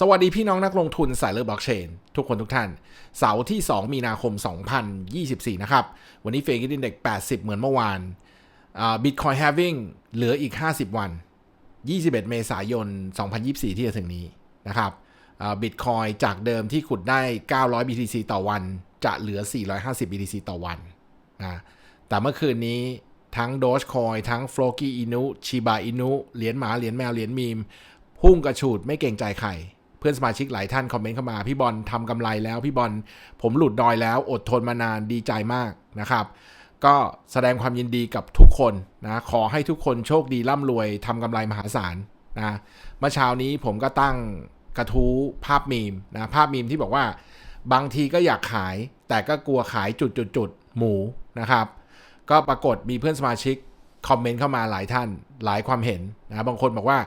สวัสดีพี่น้องนักลงทุนสายเลือบล็อกเชนทุกคนทุกท่าน เสาร์ที่ 2 มีนาคม 2024 นะครับ วันนี้เฟกอินเด็ก 80 เหมือนเมื่อวานบิตคอยน์แฮวิ่งเหลืออีก 50 วัน 21 เมษายน 2024 ที่จะถึงนี้นะครับบิตคอยจากเดิมที่ขุดได้ 900 BTC ต่อวัน จะเหลือ 450 BTC ต่อวันนะแต่เมื่อคืนนี้ทั้ง Dogecoin ทั้ง Floki Inu Shiba Inu เหรียญหมาเหรียญแมวเหรียญมีม พุ่งกระฉูดไม่เกรงใจใคร เพื่อนสมาชิกหลายท่านคอมเมนต์เข้ามา พี่บอลทำกำไรแล้ว พี่บอลผมหลุดดอยแล้วอดทนมานานดีใจมากนะครับก็แสดงความยินดีกับทุกคนนะขอให้ทุกคนโชคดีร่ำรวยทำกำไรมหาศาลนะเมื่อเช้านี้ผมก็ตั้งกระทู้ภาพมีมนะภาพมีมที่บอกว่า บางทีก็อยากขาย แต่ก็กลัวขายจุดจุดจุดหมูนะครับ ก็ปรากฏมีเพื่อนสมาชิกคอมเมนต์เข้ามาหลายท่านหลายความเห็นนะบางคนบอกว่า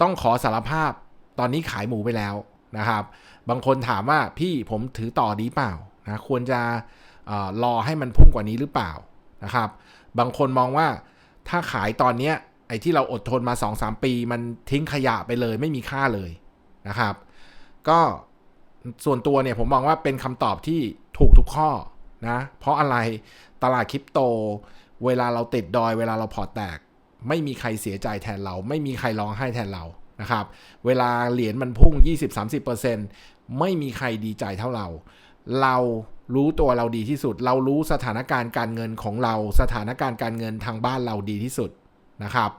ต้องขอสารภาพ ตอนนี้ขายหมูไปแล้วนะครับ บางคนถามว่าพี่ผมถือต่อดีเปล่านะควรจะออรอให้มันพุ่งกว่านี้หรือเปล่านะครับ บางคนมองว่าถ้าขายตอนนี้ไอ้ที่เราอดทนมา 2-3 ปี มันทิ้งขยะไปเลยไม่มีค่าเลยนะครับ ก็ส่วนตัวเนี่ยผมมองว่าเป็นคำตอบที่ถูกทุกข้อนะเพราะอะไรตลาดคริปโต เวลาเราติดดอย เวลาเราพอแตก ไม่มีใครเสียใจแทนเรา ไม่มีใครร้องไห้แทนเรา นะครับ เวลาเหรียญมันพุ่ง 20-30%ไม่มีใครดีใจเท่าเรา เรารู้ตัวเราดีที่สุด เรารู้สถานการณ์การเงินของเรา สถานการณ์การเงินทางบ้านเราดีที่สุดนะครับ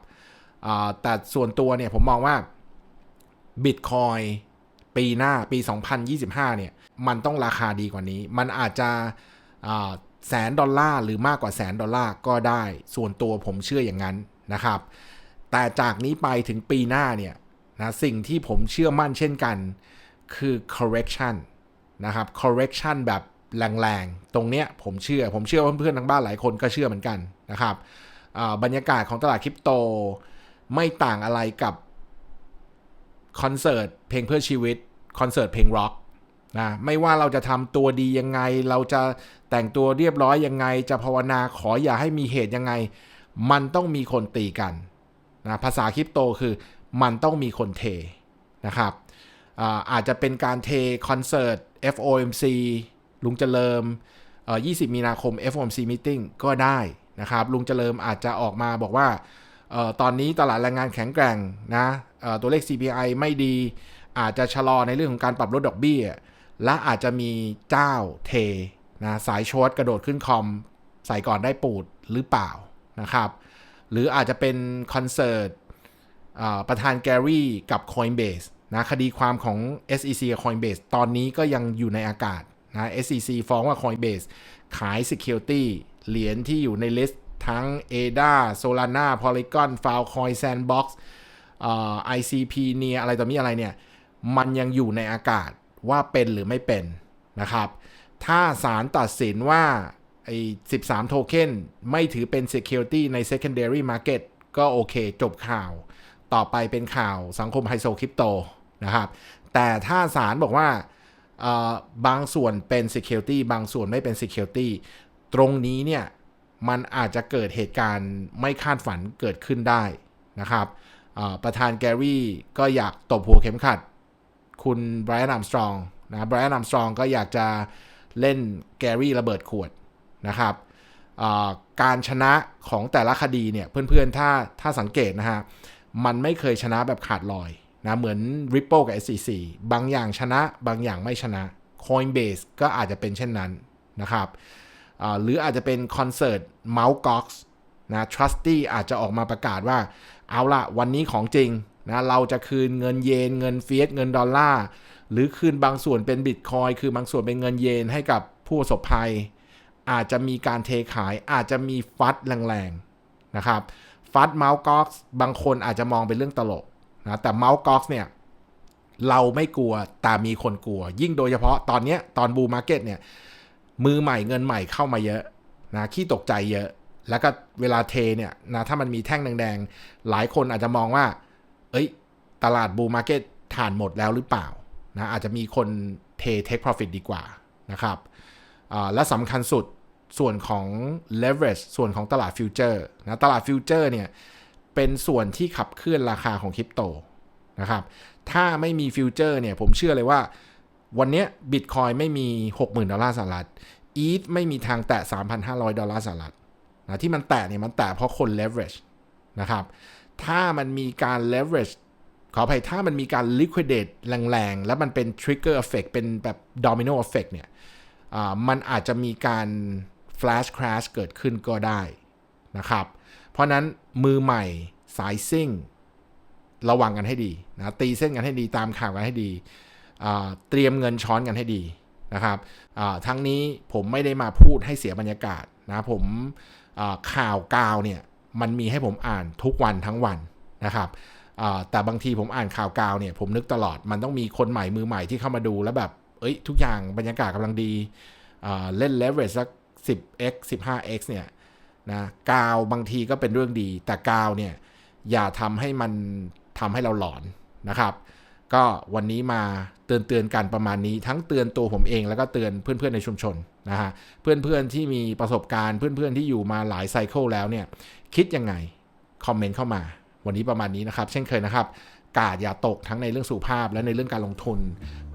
แต่ส่วนตัวเนี่ยผมมองว่าบิตคอยปีหน้าปี 2025 เนี่ย มันต้องราคาดีกว่านี้ มันอาจจะแสนดอลลาร์หรือมากกว่าแสนดอลลาร์ก็ได้ ส่วนตัวผมเชื่ออย่างนั้นนะครับ แต่จากนี้ไปถึงปีหน้าเนี่ย นะสิ่งที่ผมเชื่อมั่นเช่นกันคือ correction นะครับ correction แบบแรงๆ ตรงเนี้ยผมเชื่อ ผมเชื่อว่าเพื่อนๆทางบ้านหลายคนก็เชื่อเหมือนกันนะครับบรรยากาศของตลาดคริปโต ไม่ต่างอะไรกับคอนเสิร์ตเพลงเพื่อชีวิต คอนเสิร์ตเพลงร็อกนะไม่ว่าเราจะทำตัวดียังไง เราจะแต่งตัวเรียบร้อยยังไง จะภาวนาขออย่าให้มีเหตุยังไง มันต้องมีคนตีกันนะภาษาคริปโตคือ มันต้องมีคนเทนะครับอาจจะเป็นการเทคอนเสิร์ต FOMC ลุงเจริญ20 มีนาคม FOMC meeting ก็ได้นะครับ ลุงเจริญอาจจะออกมาบอกว่าตอนนี้ตลาดแรงงานแข็งแกร่งนะตัวเลข CPI ไม่ดี อาจจะชะลอในเรื่องของการปรับลดดอกเบี้ย และอาจจะมีเจ้าเทนะสายชดกระโดดขึ้นคอม ใส่ก่อนได้ปูดหรือเปล่านะครับ หรืออาจจะเป็นคอนเสิร์ต ประธานแกรี่กับ Coinbase นะคดีความของ SEC กับ Coinbase ตอนนี้ก็ยังอยู่ในอากาศนะ SEC ฟ้องว่า Coinbase ขาย Security เหรียญที่อยู่ในลิสต์ทั้ง ADA Solana Polygon Filecoin Sandbox ICP เนี่ยอะไรต่อมีอะไรเนี่ย มันยังอยู่ในอากาศว่าเป็นหรือไม่เป็นนะครับ ถ้าศาลตัดสินว่าไอ้13 โทเค็นไม่ถือเป็น Security ใน Secondary Market ก็โอเคจบข่าว ต่อไปเป็นข่าวสังคมไฮโซคริปโตนะครับ แต่ถ้าศาลบอกว่าบางส่วนเป็น Security บางส่วนไม่เป็น Security ตรงนี้เนี่ย มันอาจจะเกิดเหตุการณ์ไม่คาดฝันเกิดขึ้นได้นะครับประธานแกรี่ก็อยากตบหัวเข็มขัด คุณไบรอันอัมสตรองนะไบรอันอัมสตรองก็อยากจะเล่นแกรี่ระเบิดขวดนะครับการชนะของแต่ละคดีเนี่ย เพื่อนๆ ถ้าถ้าสังเกตนะฮะ มันไม่เคยชนะแบบขาดลอยนะเหมือน Ripple กับ SEC บางอย่างชนะบางอย่างไม่ชนะ Coinbase ก็อาจจะเป็นเช่นนั้นนะครับหรืออาจจะเป็นคอนเสิร์ต Mt. Gox นะ Trusty อาจจะออกมาประกาศว่า เอาละวันนี้ของจริงนะเราจะคืนเงินเยน เงินเฟียสเงินดอลลาร์ หรือคืนบางส่วนเป็นบิตคอยคือบางส่วนเป็นเงินเยนให้กับผู้ประสบภัย อาจจะมีการเทขายอาจจะมีฟัดแรงๆนะครับ ฟัดเมาส์กอกบางคนอาจจะมองเป็นเรื่องตลกนะแต่เมาส์กอกเนี่ยเราไม่กลัวแต่มีคนกลัว ยิ่งโดยเฉพาะตอนนี้ตอนบูมาร์เก็ตเนี่ยมือใหม่เงินใหม่เข้ามาเยอะนะขี้ตกใจเยอะ แล้วก็เวลาเทเนี่ยนะถ้ามันมีแท่งแดงๆ หลายคนอาจจะมองว่า เอ้ย ตลาดบูมาร์เก็ตฐานหมดแล้วหรือเปล่านะอาจจะมีคนเทเทค profit ดีกว่านะครับและสำคัญสุด ส่วนของ leverage ส่วนของตลาดฟิวเจอร์นะตลาดฟิวเจอร์เนี่ยเป็นส่วนที่ขับเคลื่อนราคาของคริปโตนะครับถ้าไม่มีฟิวเจอร์เนี่ยผมเชื่อเลยว่าวันนี้บิตคอยไม่มี 60,000 ดอลลาร์สหรัฐอีทไม่มีทางแตะ 3,500 ดอลลาร์สหรัฐนะที่มันแตะเนี่ยมันแตะเพราะคน leverage นะครับถ้ามันมีการ leverage ขออภัยถ้ามันมีการ liquidate แรงๆ แล้วมันเป็น trigger effect เป็นแบบ domino effect เนี่ยอ่ามันอาจจะมีการ flash crash เกิดขึ้นก็ได้นะครับ เพราะนั้นมือใหม่สายซิ่ง ระวังกันให้ดีนะตีเส้นกันให้ดีตามข่าวกันให้ดี เตรียมเงินช้อนกันให้ดีนะครับทั้งนี้ผมไม่ได้มาพูดให้เสียบรรยากาศนะผมข่าวกาวเนี่ยมันมีให้ผมอ่านทุกวันทั้งวันนะครับแต่บางทีผมอ่านข่าวกาวเนี่ยผมนึกตลอดมันต้องมีคนใหม่มือใหม่ที่เข้ามาดูแล้วแบบเอ้ยทุกอย่างบรรยากาศกำลังดีเล่น leverage สัก 10x 15x เนี่ยนะกาวบางทีก็เป็นเรื่องดี แต่กาวเนี่ยอย่าทำให้มันทำให้เราหลอนนะครับ ก็วันนี้มาเตือนเตือนกันประมาณนี้ ทั้งเตือนตัวผมเองแล้วก็เตือนเพื่อนๆในชุมชนนะฮะเพื่อนๆที่มีประสบการณ์เพื่อนๆที่อยู่มาหลายไซเคิลแล้วเนี่ยคิดยังไงคอมเมนต์เข้ามา วันนี้ประมาณนี้นะครับ เช่นเคยนะครับกาดอย่าตกทั้งในเรื่องสุขภาพและในเรื่องการลงทุน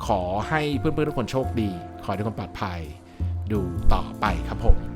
ขอให้เพื่อนๆทุกคนโชคดี ขอให้ทุกคนปลอดภัย ดูต่อไปครับผม